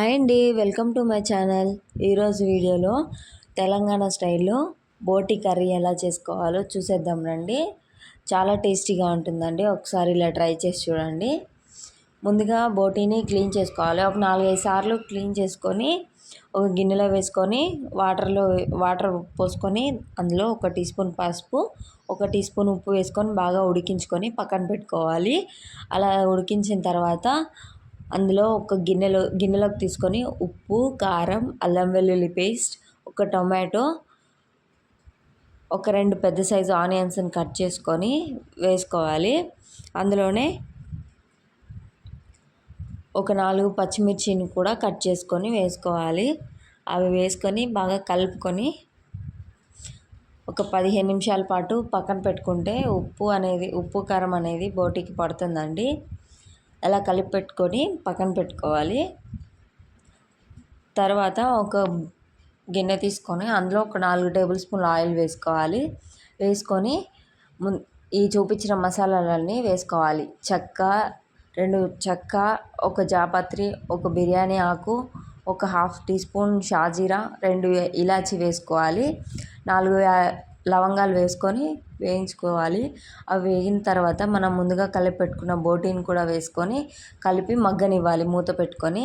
Hi అండి welcome to my channel. ఈరోజు వీడియోలో తెలంగాణ స్టైల్లో బోటి కర్రీ ఎలా చేసుకోవాలో చూసేద్దాం రండి. చాలా టేస్టీగా ఉంటుందండి. ఒకసారి ఇలా ట్రై చేసి చూడండి. ముందుగా బోటీని క్లీన్ చేసుకోవాలి. ఒక నాలుగైదు సార్లు క్లీన్ చేసుకొని ఒక గిన్నెలో వేసుకొని వాటర్లో వాటర్ పోసుకొని అందులో ఒక టీ స్పూన్ పసుపు ఒక టీ స్పూన్ ఉప్పు వేసుకొని బాగా ఉడికించుకొని పక్కన పెట్టుకోవాలి. అలా ఉడికించిన తర్వాత అందులో ఒక గిన్నెలో గిన్నెలోకి తీసుకొని ఉప్పు కారం అల్లం వెల్లుల్లి పేస్ట్ ఒక టొమాటో ఒక రెండు పెద్ద సైజు ఆనియన్స్ని కట్ చేసుకొని వేసుకోవాలి. అందులోనే ఒక నాలుగు పచ్చిమిర్చిని కూడా కట్ చేసుకొని వేసుకోవాలి. అవి వేసుకొని బాగా కలుపుకొని ఒక పదిహేను నిమిషాల పాటు పక్కన పెట్టుకుంటే ఉప్పు అనేది ఉప్పు కారం అనేది బోటికి పడుతుందండి. అలా కలిపి పెట్టుకొని పక్కన పెట్టుకోవాలి. తర్వాత ఒక గిన్నె తీసుకొని అందులో ఒక నాలుగు టేబుల్ స్పూన్ల ఆయిల్ వేసుకోవాలి. వేసుకొని ము ఈ చూపించిన మసాలాలన్నీ వేసుకోవాలి. చెక్క రెండు చెక్క ఒక జాపత్రి ఒక బిర్యానీ ఆకు ఒక హాఫ్ టీ స్పూన్ షాజీరా రెండు ఇలాచి వేసుకోవాలి. నాలుగు లవంగాలు వేసుకొని వేయించుకోవాలి. అవి వేగిన తర్వాత మనం ముందుగా కలిపి పెట్టుకున్న బోటీని కూడా వేసుకొని కలిపి మగ్గనివ్వాలి మూత పెట్టుకొని.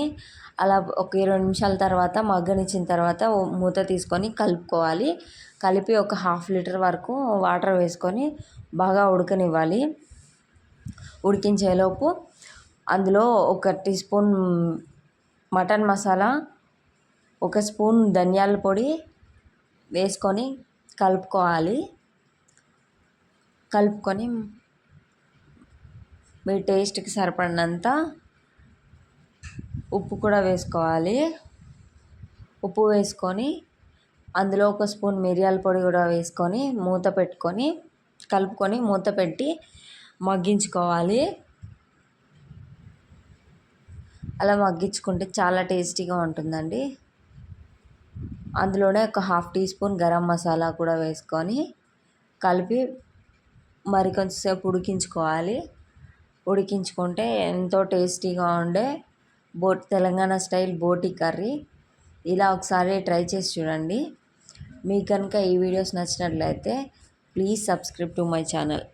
అలా ఒక ఇరవై నిమిషాల తర్వాత మగ్గనిచ్చిన తర్వాత మూత తీసుకొని కలుపుకోవాలి. కలిపి ఒక హాఫ్ లీటర్ వరకు వాటర్ వేసుకొని బాగా ఉడకనివ్వాలి. ఉడికించేలోపు అందులో ఒక టీ స్పూన్ మటన్ మసాలా ఒక స్పూన్ ధనియాల పొడి వేసుకొని కలుపుకోవాలి. కలుపుకొని మీ టేస్ట్కి సరిపడినంత ఉప్పు కూడా వేసుకోవాలి. ఉప్పు వేసుకొని అందులో ఒక స్పూన్ మిరియాల పొడి కూడా వేసుకొని మూత పెట్టుకొని కలుపుకొని మూత పెట్టి మగ్గించుకోవాలి. అలా మగ్గించుకుంటే చాలా టేస్టీగా ఉంటుందండి. అందులోనే ఒక half teaspoon garam masala కూడా వేసుకొని కలిపి మరి కొంచెంసేపు ఉడికించుకోవాలి. ఉడికించుకుంటే ఎంతో టేస్టీగా ఉండే బోట్ తెలంగాణ స్టైల్ బోటి కర్రీ. ఇలా ఒకసారి ట్రై చేసి చూడండి. మీకు కనుక ఈ వీడియోస్ నచ్చినట్లయితే please subscribe to my channel.